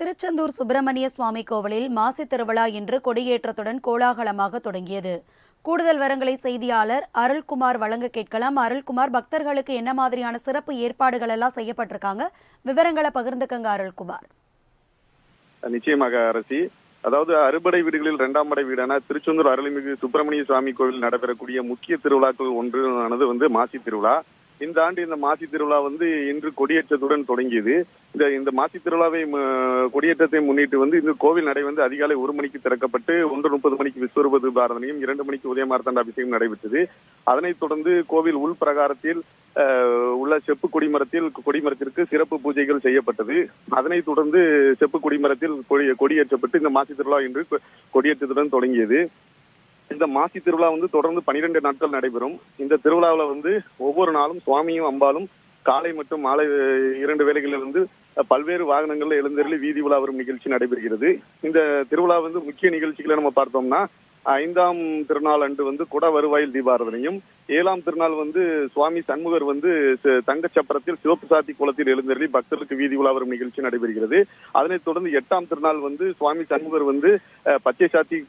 திருச்செந்தூர் சுப்பிரமணிய சுவாமி கோவிலில் மாசி திருவிழா இன்று கொடியேற்றத்துடன் கோலாகலமாக தொடங்கியது. கூடுதல் வரங்களை செய்தியாளர் அருள்குமார் வழங்க கேட்கலாம். அருள்குமார் பக்தர்களுக்கு என்ன மாதிரியான சிறப்பு ஏற்பாடுகள் எல்லாம் செய்யப்பட்டிருக்காங்க? விவரங்களை பகிர்ந்துக்கங்க அருள்குமார். நிச்சயமாக அரசி. அதாவது அறுபடை வீடுகளில் இரண்டாம் படை வீடான திருச்செந்தூர் அருள்மிகு சுப்பிரமணிய சுவாமி கோவில் நடைபெறக்கூடிய முக்கிய திருவிழாக்கள் ஒன்றானது வந்து மாசி திருவிழா. இந்த ஆண்டு இந்த மாசி திருவிழா வந்து இன்று கொடியேற்றத்துடன் தொடங்கியது. இந்த இந்த மாசி திருவிழாவை கொடியேற்றத்தை முன்னிட்டு வந்து இந்த கோவில் நடை வந்து அதிகாலை ஒரு மணிக்கு திறக்கப்பட்டு ஒன்று முப்பது மணிக்கு விஸ்வரூப பாரதனையும் இரண்டு மணிக்கு உதயமார்த்தாண்ட அபிஷேகம் நடைபெற்றது. அதனைத் தொடர்ந்து கோவில் உள் பிரகாரத்தில் அஹ், உள்ள செப்பு கொடிமரத்தில் கொடிமரத்திற்கு சிறப்பு பூஜைகள் செய்யப்பட்டது. அதனைத் தொடர்ந்து செப்பு கொடிமரத்தில் கொடி கொடியேற்றப்பட்டு இந்த மாசி திருவிழா இன்று கொ- கொடியேற்றத்துடன் தொடங்கியது. இந்த மாசி திருவிழா வந்து தொடர்ந்து பனிரெண்டு நாட்கள் நடைபெறும். இந்த திருவிழாவில் வந்து ஒவ்வொரு நாளும் சுவாமியும் அம்பாலும் காலை மற்றும் மாலை இரண்டு வேளைகளில் இருந்து பல்வேறு வாகனங்களில் எழுந்தருளி வீதி உலா வரும் நிகழ்ச்சி நடைபெறுகிறது. இந்த திருவிழா வந்து முக்கிய நிகழ்ச்சிகளை நம்ம பார்த்தோம்னா ஐந்தாம் திருநாள் அன்று வந்து குட வருவாயில் தீபாரதனையும் ஏழாம் திருநாள் வந்து சுவாமி சண்முகர் வந்து தங்க சப்பரத்தில் சிவப்பு சாத்தி குளத்தில் எழுந்தருளி பக்தர்களுக்கு வீதி உலா வரும் நிகழ்ச்சி நடைபெறுகிறது. அதனைத் தொடர்ந்து எட்டாம் திருநாள் வந்து சுவாமி சண்முகர் வந்து பச்சை சாத்தி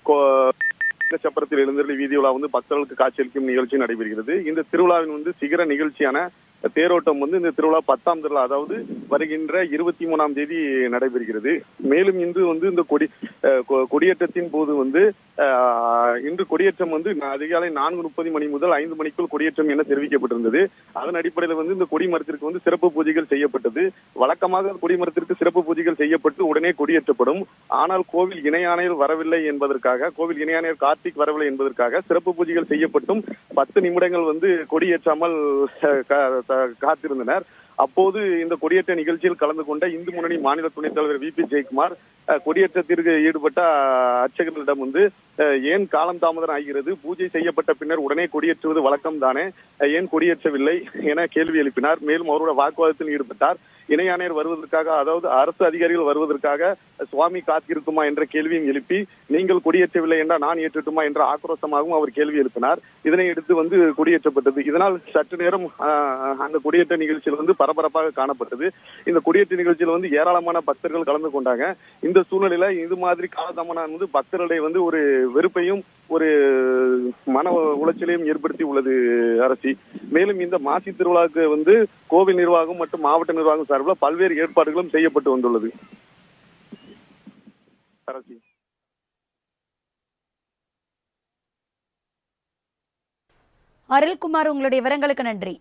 சக்கரத்தில் எழுந்தருளி வீதி உலா வந்து பக்தர்களுக்கு காட்சியளிக்கும் நிகழ்ச்சி நடைபெறுகிறது. இந்த திருவிழாவின் வந்து சிகர நிகழ்ச்சியான தேரோட்டம் வந்து இந்த திருவிழா பத்தாம் திருவிழா அதாவது வருகின்ற இருபத்தி மூணாம் தேதி நடைபெறுகிறது. மேலும் இன்று வந்து இந்த கொடி கொ- கொடியேற்றத்தின் போது வந்து இன்று கொடியேற்றம் வந்து அதிகாலை நான்கு முப்பது மணி முதல் ஐந்து மணிக்குள் கொடியேற்றம் என தெரிவிக்கப்பட்டிருந்தது. அதன் அடிப்படையில் வந்து இந்த கொடிமரத்திற்கு வந்து சிறப்பு பூஜைகள் செய்யப்பட்டது. வழக்கமாக கொடிமரத்திற்கு சிறப்பு பூஜைகள் செய்யப்பட்டு உடனே கொடியேற்றப்படும். ஆனால் கோவில் இணையாணையர் வரவில்லை என்பதற்காக கோவில் இணையாணையர் கார்த்திக் வரவில்லை என்பதற்காக சிறப்பு பூஜைகள் செய்யப்பட்டும். பத்து நிமிடங்கள் வந்து கொடியேற்றாமல் காத்திருந்தனர். அப்போது இந்த கொடியேற்ற நிகழ்ச்சியில் கலந்து கொண்ட இந்து முன்னணி மாநில துணைத் தலைவர் வி பி ஜெயக்குமார் கொடியேற்றத்திற்கு ஈடுபட்ட அர்ச்சகர்களிடம் வந்து ஏன் காலம் தாமதம் ஆகிறது? பூஜை செய்யப்பட்ட பின்னர் உடனே கொடியேற்றுவது வழக்கம் தானே ஏன் கொடியேற்றவில்லை? என கேள்வி எழுப்பினார். மேலும் அவரோட வாக்குவாதத்தில் ஈடுபட்டார். இணையாணையர் வருவதற்காக அதாவது அரசு அதிகாரிகள் வருவதற்காக சுவாமி காத்திருக்குமா என்ற கேள்வியும் எழுப்பி நீங்கள் கொடியேற்றவில்லை என்றால் நான் ஏற்றட்டுமா என்ற ஆக்ரோஷமாகவும் அவர் கேள்வி எழுப்பினார். இதனை எடுத்து வந்து கொடியேற்றப்பட்டது. இதனால் சற்று நேரம் அந்த கொடியேற்ற நிகழ்ச்சியில் வந்து பரபரப்பாக காணப்பட்டது. இந்த கொடியேற்ற நிகழ்ச்சியில் வந்து ஏராளமான பக்தர்கள் கலந்து கொண்டாங்க. இந்த சூழ்நிலையில இது மாதிரி காலதாமனம் வந்து பக்தர்களை வந்து ஒரு வெறுப்பையும் ஒரு மன உளைச்சலையும் ஏற்படுத்தி உள்ளது அரசி. மேலும் இந்த மாசி திருவிழாவுக்கு வந்து கோவில் நிர்வாகம் மற்றும் மாவட்ட நிர்வாகம் சார்பில் பல்வேறு ஏற்பாடுகளும் செய்யப்பட்டு வந்துள்ளது. அரசி. அருள்குமார் உங்களுடைய விவரங்களுக்கு நன்றி.